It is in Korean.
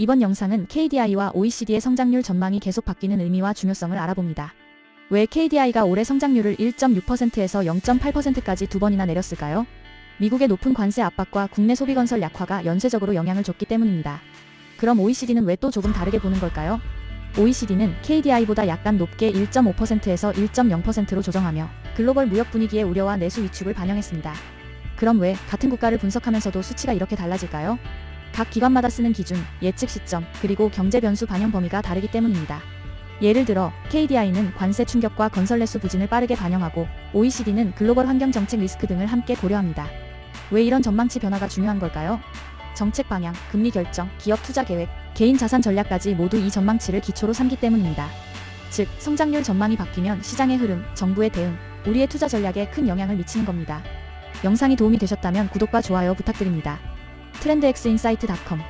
이번 영상은 KDI와 OECD의 성장률 전망이 계속 바뀌는 의미와 중요성을 알아봅니다. 왜 KDI가 올해 성장률을 1.6%에서 0.8%까지 두 번이나 내렸을까요? 미국의 높은 관세 압박과 국내 소비 건설 약화가 연쇄적으로 영향을 줬기 때문입니다. 그럼 OECD는 왜 또 조금 다르게 보는 걸까요? OECD는 KDI보다 약간 높게 1.5%에서 1.0%로 조정하며 글로벌 무역 분위기의 우려와 내수 위축을 반영했습니다. 그럼 왜 같은 국가를 분석하면서도 수치가 이렇게 달라질까요? 각 기관마다 쓰는 기준, 예측 시점, 그리고 경제 변수 반영 범위가 다르기 때문입니다. 예를 들어 KDI는 관세 충격과 건설 내수 부진을 빠르게 반영하고 OECD는 글로벌 환경 정책 리스크 등을 함께 고려합니다. 왜 이런 전망치 변화가 중요한 걸까요? 정책 방향, 금리 결정, 기업 투자 계획, 개인 자산 전략까지 모두 이 전망치를 기초로 삼기 때문입니다. 즉, 성장률 전망이 바뀌면 시장의 흐름, 정부의 대응, 우리의 투자 전략에 큰 영향을 미치는 겁니다. 영상이 도움이 되셨다면 구독과 좋아요 부탁드립니다. 트렌드엑스인사이트닷컴